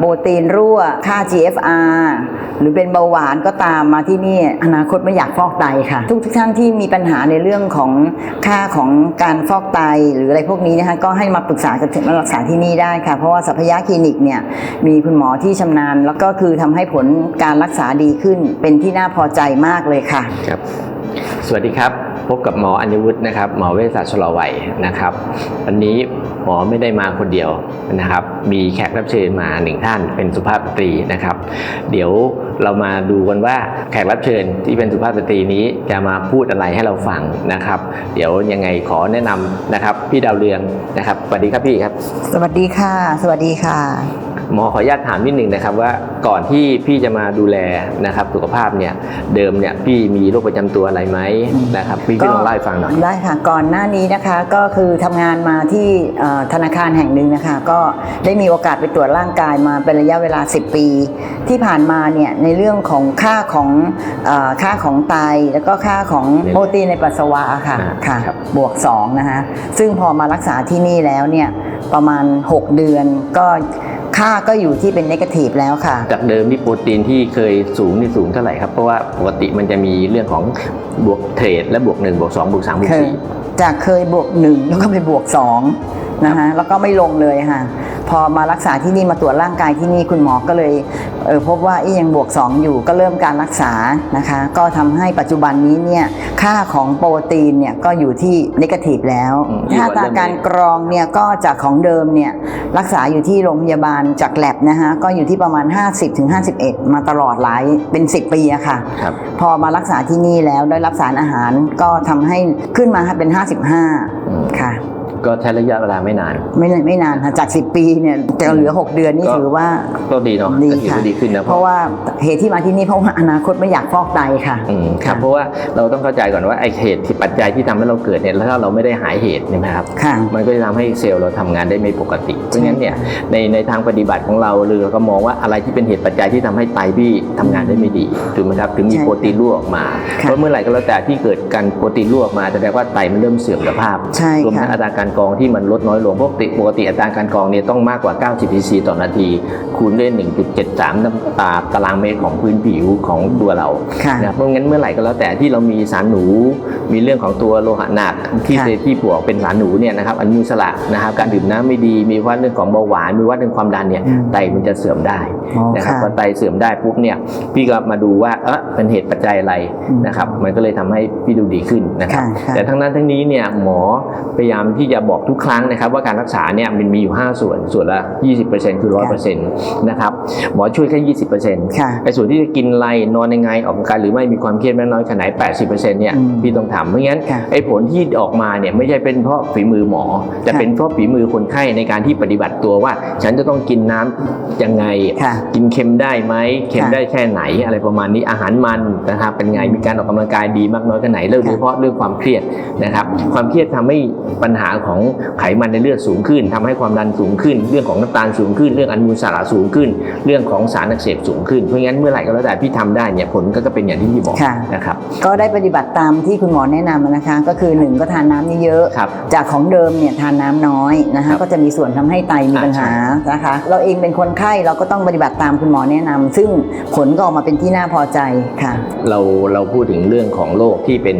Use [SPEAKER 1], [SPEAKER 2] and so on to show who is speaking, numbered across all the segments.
[SPEAKER 1] โปรตีนรั่ว ค่า GFR หรือเป็นเบาหวานก็ตามมาที่นี่อนาคตไม่อยากฟอกไตค่ะ ทุกทุกท่านที่มีปัญหาในเรื่องของค่าของการฟอกไตหรืออะไรพวกนี้นะคะก็ให้มาปรึกษากับมารักษาที่นี่ได้ค่ะ เพราะว่าสัพยาคลินิกเนี่ยมีคุณหมอที่ชำนาญ แล้วก็คือทำให้ผลการรักษาดีขึ้นเป็นที่น่าพอใจมากเลยค่ะ
[SPEAKER 2] ครับ สวัสดีครับพบกับหมออัญวุฒินะครับหมอเวชศาสตร์ชะลอวัยนะครับ วันนี้ หมอไม่ได้มาคนเดียวนะครับ มีแขกรับเชิญมาหนึ่งท่านเป็นสุภาพสตรีนะครับ เดี๋ยวเรามาดูกันว่าแขกรับเชิญที่เป็นสุภาพสตรีนี้จะมาพูดอะไรให้เราฟังนะครับ เดี๋ยวยังไงขอแนะนำนะครับ พี่ดาวเรืองนะครับสวัสดีครับพี่ครับ
[SPEAKER 1] สวัสดีค่ะ สวัสดีค่ะ
[SPEAKER 2] หมอขออนุญาตถามนิดหนึ่งนะครับว่าก่อนที่พี่จะมาดูแลนะครับสุขภาพเนี่ยเดิมเนี่ยพี่มีโรคประจำตัวอะไรไหมนะครับพี่พี่ลองเล่าให้ฟังหน่อย
[SPEAKER 1] ได้ค่ะก่อนหน้านี้นะคะก็คือทำงานมาที่เอ่อธนาคารแห่งหนึ่งนะคะ ก็ได้มีโอกาสไปตรวจร่างกายมาเป็นระยะเวลา 10 ปี ที่ผ่านมาเนี่ยในเรื่องของค่าของเออค่าของไตแล้วก็ค่าของโปรตีนในปัสสาวะค่ะ
[SPEAKER 2] อ่า
[SPEAKER 1] ค่ะ
[SPEAKER 2] ครับ
[SPEAKER 1] บวก2นะคะซึ่งพอมารักษาที่นี่แล้วเนี่ยประมาณ 6 เดือนก็ ค่าก็อยู่ที่เป็นนกาทีฟแล้วค่ะ
[SPEAKER 2] จากเดิมที่โปรตีนที่เคยสูงนี่สูงเท่าไหร่ครับ เพราะว่าปกติมันจะมีเรื่องของบวกเทรดและบวก1บวก2บวก3บวก
[SPEAKER 1] เคยจากเคยบวกหนึ่งแล้วก็ไปบวกสองนะคะแล้วก็ไม่ลงเลยค่ะ พอมารักษาที่นี่มาตรวจร่างกายที่นี่คุณหมอก็เลยเออพบว่าเอ๊ะยังบวก 2 อยู่ก็เริ่มการรักษานะคะ ก็ทำให้ปัจจุบันนี้เนี่ยค่าของโปรตีนเนี่ยก็อยู่ที่นกาทีฟแล้ว
[SPEAKER 2] อืม
[SPEAKER 1] ถ้าตาการกรองเนี่ยก็จากของเดิมเนี่ยรักษาอยู่ที่โรงพยาบาลจากแลบนะคะก็อยู่ที่ประมาณ 50-51มาตลอดหลายเป็น 10 ปีอะค่ะ
[SPEAKER 2] ครับ
[SPEAKER 1] พอมารักษาที่นี่แล้วได้รับสารอาหารก็ทำให้ขึ้นมาเป็น
[SPEAKER 2] อืม
[SPEAKER 1] 55 ค่ะ
[SPEAKER 2] ก็ใช้ระยะเวลาไม่นาน
[SPEAKER 1] ไม่ไม่นานค่ะจาก 10 ปีเนี่ยจะเหลือ 6 เดือนนี่
[SPEAKER 2] ก็
[SPEAKER 1] ถือว่า
[SPEAKER 2] ก็ดีเนาะ
[SPEAKER 1] ดี
[SPEAKER 2] ก็ถือ
[SPEAKER 1] ค่ะ
[SPEAKER 2] ว่าดีขึ้นนะ
[SPEAKER 1] เพราะว่าเหตุที่มาที่นี่เพราะว่าอนาคตไม่อยากฟอกไตค่ะ
[SPEAKER 2] อืมครับเพราะว่าเราต้องเข้าใจก่อนว่าไอเหตุที่ปัจจัยที่ทำให้เราเกิดเนี่ยแล้วถ้าเราไม่ได้หายเหตุใช่ไหมครับ
[SPEAKER 1] ค่ะ
[SPEAKER 2] มันก็จะทำให้เซลล์เราทำงานได้ไม่ปกติเพราะงั้นเนี่ยในในทางปฏิบัติของเราหรือเราก็มองว่าอะไรที่เป็นเหตุปัจจัยที่ทำให้ไตพี่ทำงานได้ไม่ดีถูกไหมครับถึงมี
[SPEAKER 1] ใช่
[SPEAKER 2] โปรตีนรั่วออกมา
[SPEAKER 1] ค่ะ
[SPEAKER 2] เพราะเมื่อไหร่ก็แล้วแต่ที่เกิดการโปรตีนรั่วออกมาแสดงว่าไตมันเริ่มเสื่อมสภาพ
[SPEAKER 1] ใช่
[SPEAKER 2] รวมทั้ง
[SPEAKER 1] ค่ะ
[SPEAKER 2] อัตราการกรองที่มันลดน้อยลง ปกติปกติอัตราการกรองเนี่ยต้องมากกว่า 90 cc ต่อนาที คูณด้วย 1.73น้ำตาตารางเมตรของพื้นผิวของตัวเรา
[SPEAKER 1] ค่ะ
[SPEAKER 2] นะเพราะงั้นเมื่อไหร่ก็แล้วแต่ที่เรามีสารหนู มีเรื่องของตัวโลหะหนักที่
[SPEAKER 1] ค่ะ
[SPEAKER 2] ที่บวกเป็นสารหนูเนี่ยนะครับอนุมูลอิสระนะครับการดื่มน้ำไม่ดีมีวัดเรื่องของเบาหวานมีวัดเรื่องความดันเนี่ย
[SPEAKER 1] อืม
[SPEAKER 2] ไตมันจะเสื่อมได้
[SPEAKER 1] อ๋อ
[SPEAKER 2] นะครับ
[SPEAKER 1] ค่ะ
[SPEAKER 2] พอไตเสื่อมได้ปุ๊บเนี่ยพี่ก็มาดูว่าเออเป็นเหตุปัจจัยอะไร
[SPEAKER 1] อืม
[SPEAKER 2] นะครับมันก็เลยทำให้พี่ดูดีขึ้นนะครับ
[SPEAKER 1] ค่ะค่ะ
[SPEAKER 2] แต่ทั้งนั้นทั้งนี้เนี่ยหมอพยายามที่จะบอกทุกครั้งนะครับว่าการรักษาเนี่ยมันมีอยู่ 5 ส่วนส่วนละ 20%คือ 100%นะครับหมอช่วยแค่ 20%
[SPEAKER 1] ค่ะ
[SPEAKER 2] ไอ้ส่วนที่จะกินอะไรนอนยังไงออกกำลังกายหรือไม่มีความเครียดมากน้อยขนาดไหน80%เนี่ย
[SPEAKER 1] อืม
[SPEAKER 2] พี่ต้องทำไม่งั้น
[SPEAKER 1] ค่ะ
[SPEAKER 2] ไอ้ผลที่ออกมาเนี่ยไม่ใช่เป็นเพราะฝีมือหมอ แต่
[SPEAKER 1] ค่ะ
[SPEAKER 2] เป็นเพราะฝีมือคนไข้ในการที่ปฏิบัติตัวว่า ฉันจะต้องกินน้ำยังไง
[SPEAKER 1] ค่ะ
[SPEAKER 2] กินเค็มได้ไหมเค็ม
[SPEAKER 1] ค่ะ
[SPEAKER 2] ได้แค่ไหน อะไรประมาณนี้อาหารมันนะครับเป็นไงมีการออกกำลังกายดีมากน้อยแค่ไหนเรื่องโดยเฉพาะเรื่องความเครียดนะครับความเครียดทำให้ปัญหาของไขมันในเลือดสูงขึ้นทำให้ความดันสูงขึ้น เรื่องของน้ำตาลสูงขึ้น เรื่องอนุมูลอิสระสูงขึ้น เรื่องของสารอักเสบสูงขึ้นเพราะงั้นเมื่อไหร่ก็แล้วแต่พี่ทำได้เนี่ยผลก็จะเป็นอย่างที่พี่บอก
[SPEAKER 1] ค่ะ
[SPEAKER 2] นะครับ
[SPEAKER 1] ก็ได้ปฏิบัติตามที่คุณหมอแนะนำนะคะ ก็คือหนึ่งก็ทานน้ำเยอะๆ
[SPEAKER 2] ครับ
[SPEAKER 1] จากของเดิมเนี่ยทานน้ำน้อยนะ
[SPEAKER 2] ครั
[SPEAKER 1] คะ
[SPEAKER 2] บ
[SPEAKER 1] ก็จะมีส่วนทำให้ไตมีปัญหานะคะ เราเองเป็นคนไข้เราก็ต้องปฏิบัติตามคุณหมอแนะนำซึ่งผลก็ออกมาเป็นที่น่าพอใจค่ะ
[SPEAKER 2] เราเราพูดถึงเรื่องของโรคที่เป็น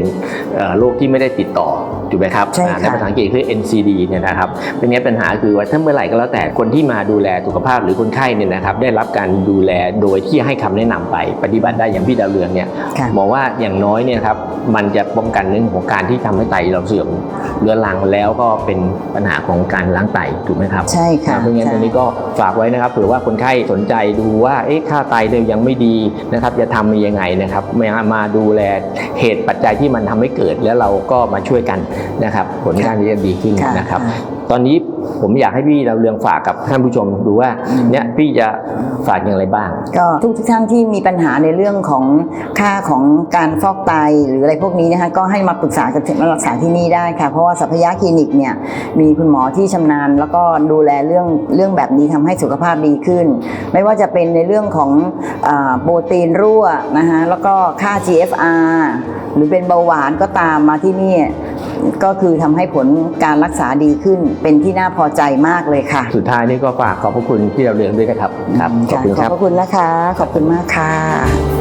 [SPEAKER 2] เอ่อโรคที่ไม่ได้ติดต่อ ถูกไหมครับ
[SPEAKER 1] ใช่ค่ะ
[SPEAKER 2] อ่าในภาษาอังกฤษคือ NCD เนี่ยนะครับเป็นไงปัญหาคือว่าถ้าเมื่อไหร่ก็แล้วแต่คนที่มาดูแลสุขภาพหรือคนไข้เนี่ยนะครับได้รับการดูแลโดยที่ให้คำแนะนำไปปฏิบัติได้อย่างพี่ดาวเรืองเนี่ย
[SPEAKER 1] ค่ะ
[SPEAKER 2] หมอว่าอย่างน้อยเนี่ยครับมันจะป้องกันเรื่องของการที่ทำให้ไตเราเสื่อมเรื้อรังแล้วก็เป็นปัญหาของการล้างไตถูกไหมครับ
[SPEAKER 1] ใช่ค่ะ
[SPEAKER 2] เพราะงั้น
[SPEAKER 1] ใช่
[SPEAKER 2] ตรงนี้ก็ฝากไว้นะครับเผื่อว่าคนไข้สนใจดูว่าเอ๊ะค่าไตเรายังไม่ดีนะครับจะทำยังไงนะครับมามาดูแลเหตุปัจจัยที่มันทำให้เกิดแล้วเราก็มาช่วยกันนะครับผลการที่จะดีขึ้น
[SPEAKER 1] ค่ะ
[SPEAKER 2] นะครับ
[SPEAKER 1] ค่ะ
[SPEAKER 2] ตอนนี้ผมอยากให้พี่เราวเรืองฝากกับท่านผู้ชมดูว่า
[SPEAKER 1] อืม
[SPEAKER 2] เนี่ยพี่จะฝากอย่างไรบ้าง
[SPEAKER 1] ก็ทุกทุกท่านที่มีปัญหาในเรื่องของค่าของการฟอกไตหรืออะไรพวกนี้นะคะก็ให้มาปรึกษากับมารักษาที่นี่ได้ค่ะ เพราะว่าสัพยาคลินิกเนี่ยมีคุณหมอที่ชำนาญ แล้วก็ดูแลเรื่องเรื่องแบบนี้ทำให้สุขภาพดีขึ้น ไม่ว่าจะเป็นในเรื่องของอาโปรตีนรั่วนะคะแล้วก็ค่า GFR หรือเป็นเบาหวานก็ตามมาที่นี่ ก็คือทำให้ผลการรักษาดีขึ้น เป็นที่น่าพอใจมากเลยค่ะ
[SPEAKER 2] สุดท้ายนี่ก็ฝากขอบพระคุณที่เราเรียนด้วยนะครับครับขอบคุณค
[SPEAKER 1] ขอ
[SPEAKER 2] รั
[SPEAKER 1] บบพระคุณนะคะ ขอบคุณมากค่ะ